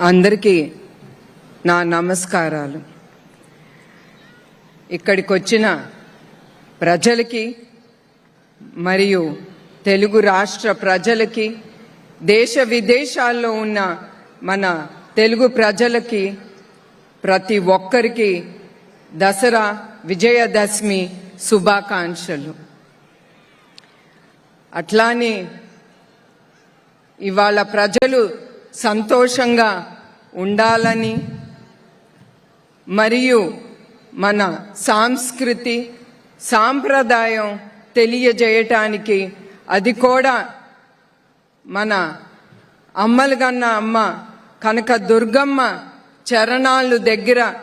అందరికీ నా నమస్కారాలు. ఇక్కడికి వచ్చిన ప్రజలకి మరియు తెలుగు రాష్ట్ర ప్రజలకి దేశ విదేశాల్లో ఉన్న మన తెలుగు ప్రజలకి ప్రతి ఒక్కరికి దసరా విజయదశమి శుభాకాంక్షలు. అట్లానే ఇవాళ ప్రజలు సంతోషంగా ఉండాలని మరియు మన సాంస్కృతి సాంప్రదాయం తెలియజేయటానికి అది కూడా మన అమ్మలుగన్న అమ్మ కనక దుర్గమ్మ చరణాలు దగ్గర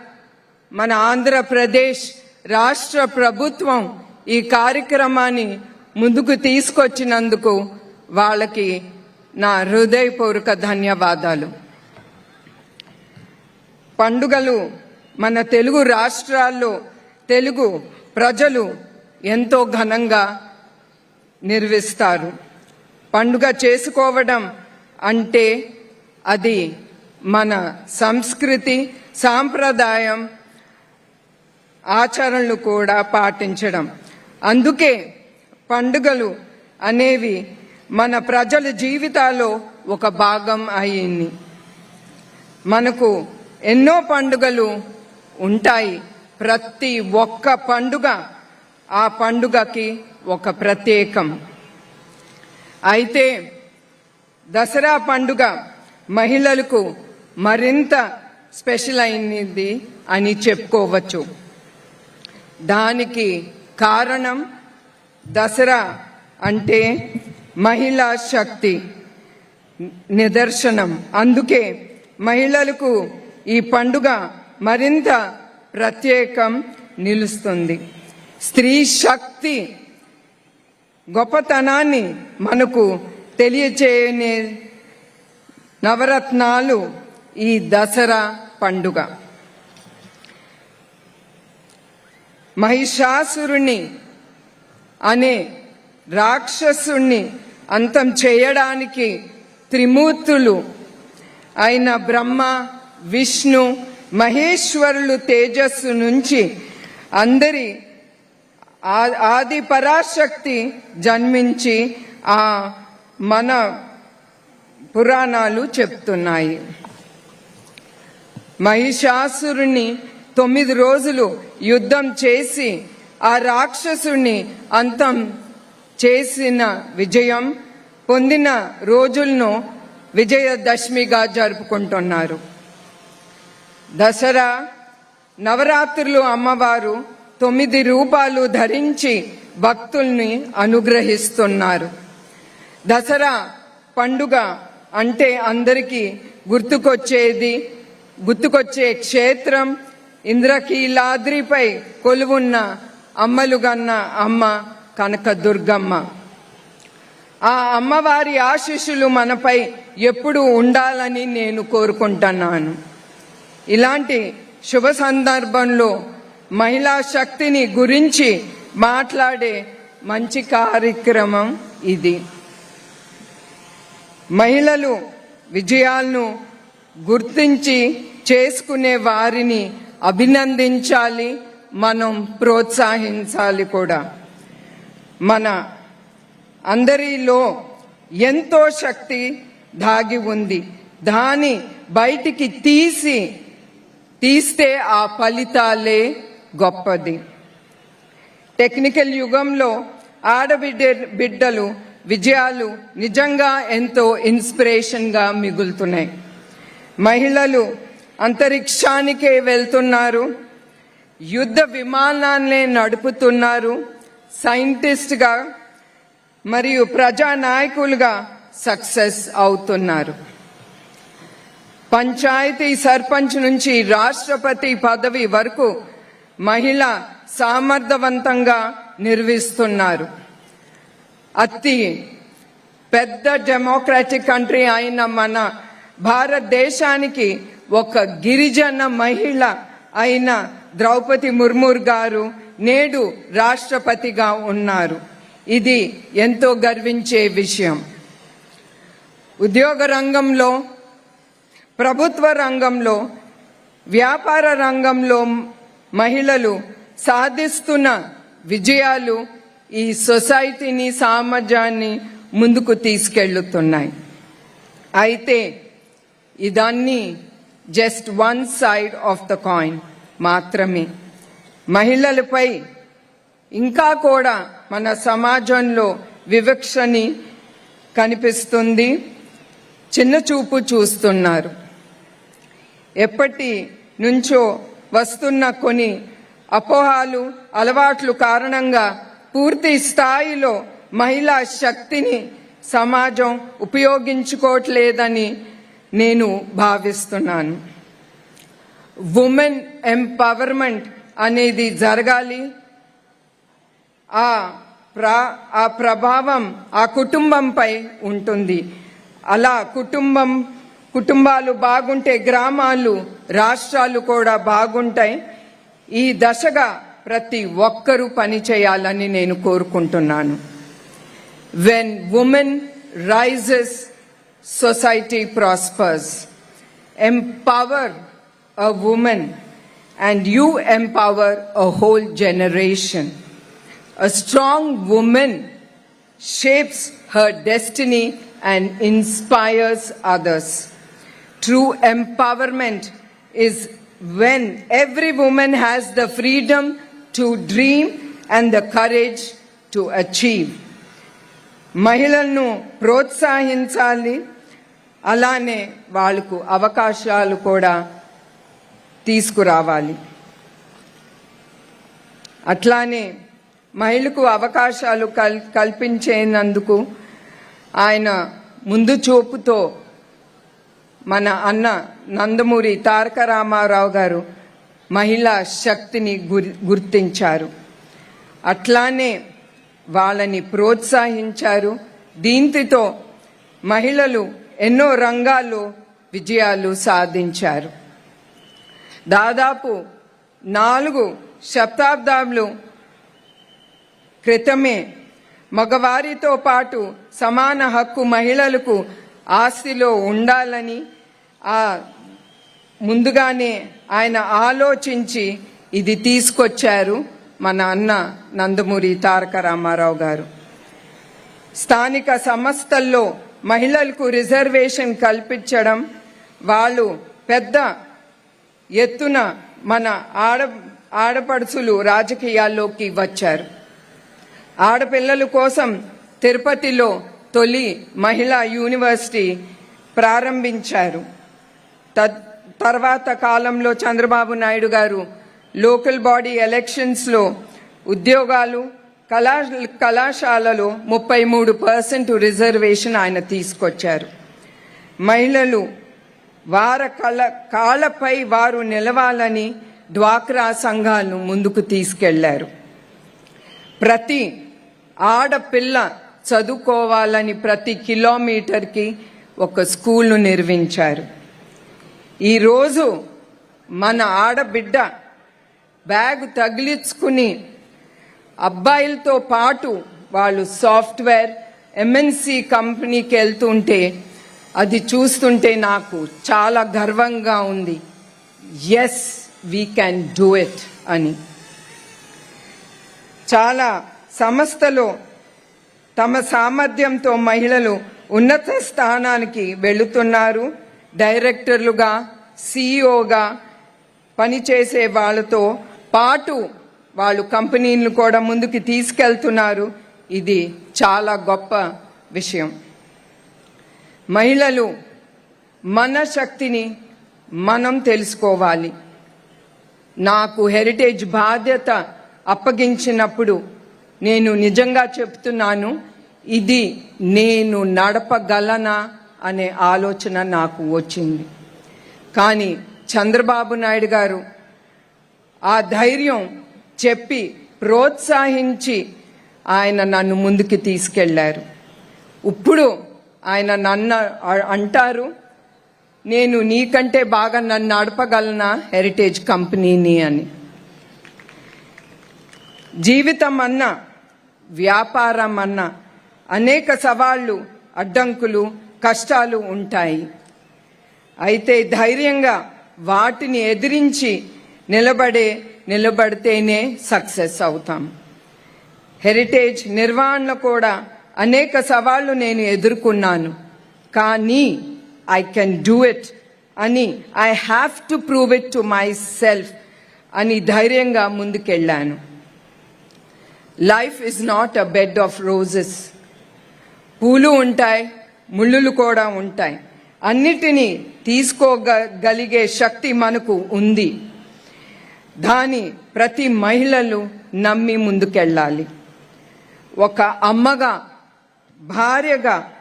మన ఆంధ్రప్రదేశ్ రాష్ట్ర ప్రభుత్వం ఈ కార్యక్రమాన్ని ముందుకు తీసుకొచ్చినందుకు వాళ్ళకి నా హృదయపూర్వక ధన్యవాదాలు. పండుగలు మన తెలుగు రాష్ట్రాల్లో తెలుగు ప్రజలు ఎంతో ఘనంగా నిర్విస్తారు పండుగ చేసుకోవడం అంటే అది మన సంస్కృతి సాంప్రదాయం ఆచరణలు కూడా పాటించడం. అందుకే పండుగలు అనేవి మన ప్రజల జీవితాల్లో ఒక భాగం అయింది మనకు ఎన్నో పండుగలు ఉంటాయి. ప్రతి ఒక్క పండుగ ఆ పండుగకి ఒక ప్రత్యేకం. అయితే దసరా పండుగ మహిళలకు మరింత స్పెషల్ అయినది అని చెప్పుకోవచ్చు. దానికి కారణం దసరా అంటే మహిళా శక్తి నిదర్శనం. అందుకే మహిళలకు ఈ పండుగ మరింత ప్రత్యేకం నిలుస్తుంది. స్త్రీ శక్తి గొప్పతనాన్ని మనకు తెలియచేయనే నవరత్నాలు ఈ దసరా పండుగ. మహిషాసురుణ్ణి అనే రాక్షసుణ్ణి అంతం చేయడానికి త్రిమూర్తులు అయిన బ్రహ్మ విష్ణు మహేశ్వరులు తేజస్సు నుంచి అందరి ఆ- ఆది పరాశక్తి జన్మించి ఆ మన పురాణాలు చెప్తున్నాయి. మహిషాసురుని తొమ్మిది రోజులు యుద్ధం చేసి ఆ రాక్షసుని అంతం చేసిన విజయం పొందిన రోజులను విజయదశమిగా జరుపుకుంటున్నారు. దసరా నవరాత్రులు అమ్మవారు తొమ్మిది రూపాలు ధరించి భక్తుల్ని అనుగ్రహిస్తున్నారు. దసరా పండుగ అంటే అందరికీ గుర్తుకొచ్చేది గుర్తుకొచ్చే క్షేత్రం ఇంద్రకీలాద్రిపై కొలువున్న అమ్మలుగన్న అమ్మ కనకదుర్గమ్మ. ఆ అమ్మవారి ఆశీస్సులు మనపై ఎప్పుడూ ఉండాలని నేను కోరుకుంటున్నాను. ఇలాంటి శుభ సందర్భంలో మహిళా శక్తిని గురించి మాట్లాడే మంచి కార్యక్రమం ఇది. మహిళలు విజయాలను గుర్తించి చేసుకునే వారిని అభినందించాలి మనం ప్రోత్సహించాలి కూడా. మన అందరిలో ఎంతో శక్తి దాగి ఉంది. దాని బయటికి తీసి తీస్తే ఆ ఫలితాలే గొప్పది. టెక్నికల్ యుగంలో ఆడబిడ్డ బిడ్డలు విజయాలు నిజంగా ఎంతో ఇన్స్పిరేషన్గా మిగులుతున్నాయి. మహిళలు అంతరిక్షానికే వెళ్తున్నారు యుద్ధ విమానాన్నే నడుపుతున్నారు సైంటిస్ట్గా మరియు ప్రజానాయకులుగా సక్సెస్ అవుతున్నారు. పంచాయతీ సర్పంచ్ నుంచి రాష్ట్రపతి పదవి వరకు మహిళ సామర్థవంతంగా నిర్వహిస్తున్నారు. అతి పెద్ద డెమోక్రాటిక్ కంట్రీ అయిన మన భారతదేశానికి ఒక గిరిజన మహిళ అయిన ద్రౌపది ముర్ము గారు నేడు రాష్ట్రపతిగా ఉన్నారు. ఇది ఎంతో గర్వించే విషయం. ఉద్యోగ రంగంలో ప్రభుత్వ రంగంలో వ్యాపార రంగంలో మహిళలు సాధిస్తున్న విజయాలు ఈ సొసైటీని సమాజాన్ని ముందుకు తీసుకెళ్తున్నాయి అయితే ఇదన్నీ just one side of the coin మాత్రమే. మహిళలపై ఇంకా కూడా మన సమాజంలో వివక్షని కనిపిస్తుంది. చిన్న చూపు చూస్తున్నారు. ఎప్పటి నుంచో వస్తున్న కొన్ని అపోహాలు అలవాట్లు కారణంగా పూర్తి స్థాయిలో మహిళా శక్తిని సమాజం ఉపయోగించుకోవట్లేదని నేను భావిస్తున్నాను. ఉమెన్ ఎంపవర్మెంట్ అనేది జరగాలి. ఆ ప్రా ఆ ప్రభావం ఆ కుటుంబంపై ఉంటుంది. అలా కుటుంబం కుటుంబాలు బాగుంటే గ్రామాలు రాష్ట్రాలు కూడా బాగుంటాయి. ఈ దశగా ప్రతి ఒక్కరూ పని చేయాలని నేను కోరుకుంటున్నాను. When women rises society prospers empower a women and you empower a whole generation a strong women shapes her destiny and inspires others True empowerment is when every woman has the freedom to dream and the courage to achieve. మహిళలను ప్రోత్సహించాలి అలానే వాళ్ళకు అవకాశాలు కూడా తీసుకురావాలి అట్లానే మహిళకు అవకాశాలు కల్ కల్పించేందుకు ఆయన ముందు చూపుతో మన అన్న నందమూరి తారక రామారావు గారు మహిళా శక్తిని గుర్తించారు. అట్లానే వాళ్ళని ప్రోత్సహించారు. దీంతో మహిళలు ఎన్నో రంగాల్లో విజయాలు సాధించారు. దాదాపు నాలుగు శతాబ్దాలు క్రితమే మగవారితో పాటు సమాన హక్కు మహిళలకు ఆస్తిలో ఉండాలని ముందుగానే ఆయన ఆలోచించి ఇది తీసుకొచ్చారు మన అన్న నందమూరి తారక రామారావు గారు. స్థానిక సంస్థల్లో మహిళలకు రిజర్వేషన్ కల్పించడం వాళ్ళు పెద్ద ఎత్తున మన ఆడ ఆడపడుచులు రాజకీయాల్లోకి వచ్చారు. ఆడపిల్లల కోసం తిరుపతిలో తొలి మహిళా యూనివర్సిటీ ప్రారంభించారు. తర్వాత కాలంలో చంద్రబాబు నాయుడు గారు లోకల్ బాడీ ఎలక్షన్స్లో ఉద్యోగాలు కళా కళాశాలలో ముప్పై మూడు పర్సెంట్ రిజర్వేషన్ ఆయన తీసుకొచ్చారు. మహిళలు వార కళ కాళ్ళపై వారు నిలవాలని డ్వాక్రా సంఘాలను ముందుకు తీసుకెళ్ళారు. ప్రతి ఆడపిల్ల చదువుకోవాలని ప్రతి కిలోమీటర్కి ఒక స్కూల్ను నిర్మించారు. ఈరోజు మన ఆడబిడ్డ బ్యాగ్ తగిలించుకుని అబ్బాయిలతో పాటు వాళ్ళు సాఫ్ట్వేర్ ఎంఎన్సి కంపెనీకి వెళ్తుంటే అది చూస్తుంటే నాకు చాలా గర్వంగా ఉంది. Yes we can do it అని. చాలా సంస్థలో తమ సామర్థ్యంతో మహిళలు ఉన్నత స్థానానికి వెళుతున్నారు. డైరెక్టర్లుగా సీఈఓగా పనిచేసే వాళ్ళతో పాటు వాళ్ళు కంపెనీలను కూడా ముందుకు తీసుకెళ్తున్నారు. ఇది చాలా గొప్ప విషయం. మహిళలు మన శక్తిని మనం తెలుసుకోవాలి. నాకు హెరిటేజ్ బాధ్యత అప్పగించినప్పుడు నేను నిజంగా చెప్తున్నాను ఇది నేను నడపగలనా అనే ఆలోచన నాకు వచ్చింది. కానీ చంద్రబాబు నాయుడు గారు ఆ ధైర్యం చెప్పి ప్రోత్సహించి ఆయన నన్ను ముందుకు తీసుకెళ్ళారు. ఇప్పుడు ఆయన నన్ను అంటారు నేను నీకంటే బాగా నన్ను నడపగలనా హెరిటేజ్ కంపెనీని అని. జీవితం అన్నా వ్యాపారం అన్నా అనేక సవాళ్ళు అడ్డంకులు కష్టాలు ఉంటాయి. అయితే ధైర్యంగా వాటిని ఎదిరించి నిలబడే నిలబడితేనే సక్సెస్ అవుతాం. హెరిటేజ్ నిర్వహణ కూడా అనేక సవాళ్ళు నేను ఎదుర్కొన్నాను. కానీ ఐ కెన్ డూ ఇట్ అని I have to prove it to myself అని ధైర్యంగా ముందుకెళ్ళాను. Life is not a bed of roses పూలు ఉంటాయి ముళ్ళులు కూడా ఉంటాయి. అన్నిటినీ తీసుకోగలిగే శక్తి మనకు ఉంది. దాని ప్రతి మహిళలు నమ్మి ముందుకెళ్ళాలి. ఒక అమ్మగా భార్యగా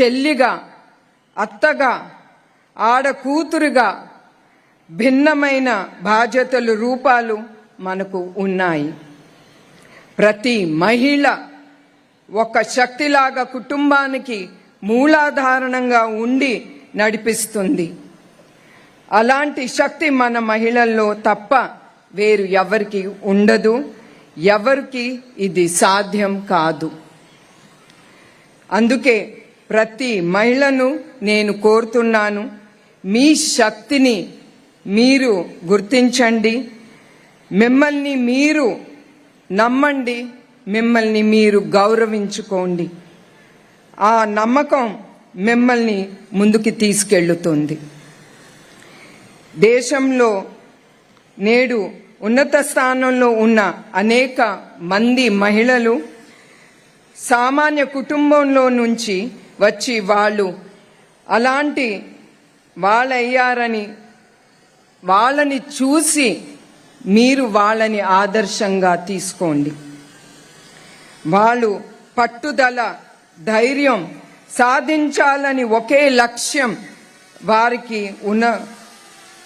చెల్లిగా అత్తగా ఆడ కూతురుగా భిన్నమైన బాధ్యతలు రూపాలు మనకు ఉన్నాయి. ప్రతి మహిళ ఒక శక్తిలాగా కుటుంబానికి మూలాధారణంగా ఉండి నడిపిస్తుంది. అలాంటి శక్తి మన మహిళల్లో తప్ప వేరు ఎవరికి ఉండదు. ఎవరికి ఇది సాధ్యం కాదు. అందుకే ప్రతి మహిళను నేను కోరుతున్నాను మీ శక్తిని మీరు గుర్తించండి మిమ్మల్ని మీరు నమ్మండి మిమ్మల్ని మీరు గౌరవించుకోండి. ఆ నమ్మకం మిమ్మల్ని ముందుకి తీసుకెళ్ళుతుంది దేశంలో నేడు ఉన్నత స్థానంలో ఉన్న అనేక మంది మహిళలు సామాన్య కుటుంబంలో నుంచి వచ్చి వాళ్ళు అలాంటి వాళ్ళయ్యారని వాళ్ళని చూసి మీరు వాళ్ళని ఆదర్శంగా తీసుకోండి. వాళ్ళు పట్టుదల ధైర్యం సాధించాలని ఒకే లక్ష్యం వారికి ఉన్న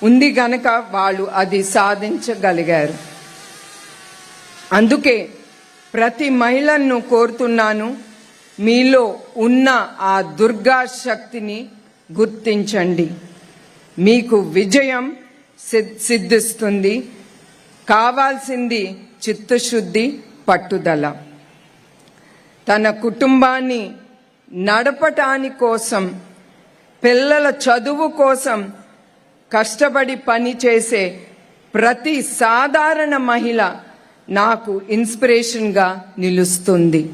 ఉంది గనక వాళ్ళు అది సాధించగలిగారు. అందుకే ప్రతి మహిళను కోరుతున్నాను మీలో ఉన్న ఆ దుర్గా శక్తిని గుర్తించండి. మీకు విజయం సిద్ధిస్తుంది. కావాల్సింది చిత్తశుద్ధి పట్టుదల. తన కుటుంబాన్ని నడపటాని కోసం పిల్లల చదువు కోసం కష్టపడి పని చేసే ప్రతి సాధారణ మహిళ నాకు ఇన్స్పిరేషన్గా నిలుస్తుంది.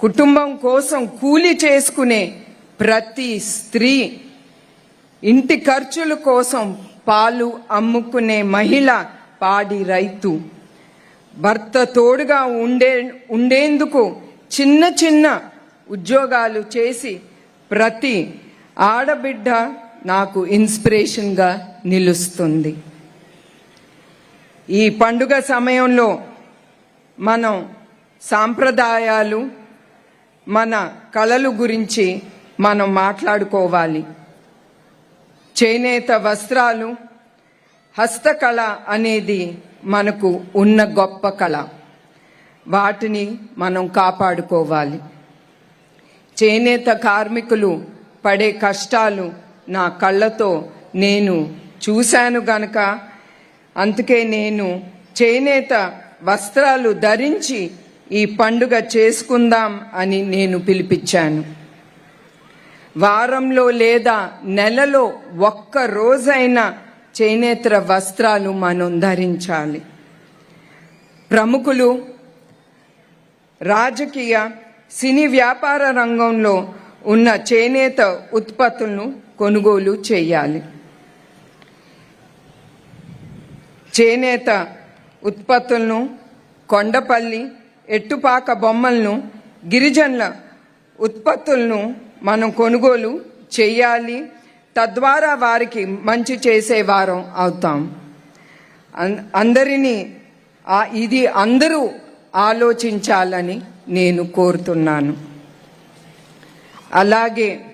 కుటుంబం కోసం కూలి చేసుకునే ప్రతి స్త్రీ ఇంటి ఖర్చుల కోసం పాలు అమ్ముకునే మహిళ పాడి రైతు. భర్త తోడుగా ఉండే ఉండేందుకు చిన్న చిన్న ఉద్యోగాలు చేసి ప్రతి ఆడబిడ్డ నాకు ఇన్స్పిరేషన్గా నిలుస్తుంది. ఈ పండుగ సమయంలో మనం సాంప్రదాయాలు మన కళలు గురించి మనం మాట్లాడుకోవాలి. చేనేత వస్త్రాలు హస్తకళ అనేది మనకు ఉన్న గొప్ప కళ. వాటిని మనం కాపాడుకోవాలి. చేనేత కార్మికులు పడే కష్టాలు నా కళ్ళతో నేను చూశాను గనక. అందుకే నేను చేనేత వస్త్రాలు ధరించి ఈ పండుగ చేసుకుందాం అని నేను పిలిపించాను. వారంలో లేదా నెలలో ఒక్క రోజైనా చేనేత వస్త్రాలు మనం ధరించాలి. ప్రముఖులు రాజకీయ సినీ వ్యాపార రంగంలో ఉన్న చేనేత ఉత్పత్తులను కొనుగోలు చేయాలి. చేనేత ఉత్పత్తులను కొండపల్లి ఎట్టుపాక బొమ్మలను గిరిజనుల ఉత్పత్తులను మనం కొనుగోలు చేయాలి. తద్వారా వారికి మంచి చేసేవారం అవుతాం. అందరినీ ఇది అందరూ ఆలోచించాలని నేను కోరుతున్నాను. అలాగే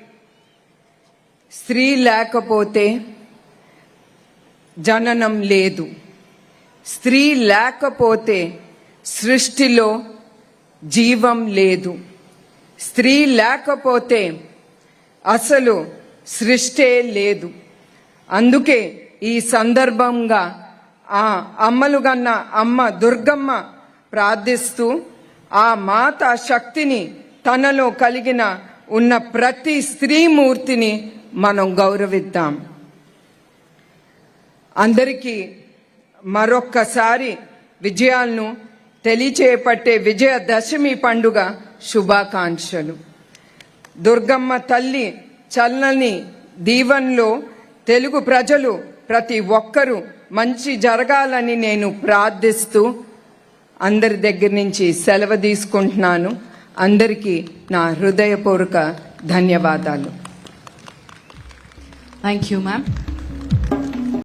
స్త్రీ లేకపోతే జననం లేదు. స్త్రీ లేకపోతే సృష్టిలో జీవం లేదు. స్త్రీ లేకపోతే అసలు సృష్టే లేదు. అందుకే ఈ సందర్భంగా ఆ అమ్మలుగన్న అమ్మ దుర్గమ్మ ప్రార్థిస్తూ ఆ మాత శక్తిని తనలో కలిగిన ఉన్న ప్రతి స్త్రీమూర్తిని మనం గౌరవిద్దాం. అందరికీ మరొక్కసారి విజయాలను తెలియచేపట్టే విజయదశమి పండుగ శుభాకాంక్షలు. దుర్గమ్మ తల్లి చల్లని దీవెనలో తెలుగు ప్రజలు ప్రతి ఒక్కరూ మంచి జరగాలని నేను ప్రార్థిస్తూ అందరి దగ్గర నుంచి సెలవు తీసుకుంటున్నాను. అందరికీ నా హృదయపూర్వక ధన్యవాదాలు. Thank you ma'am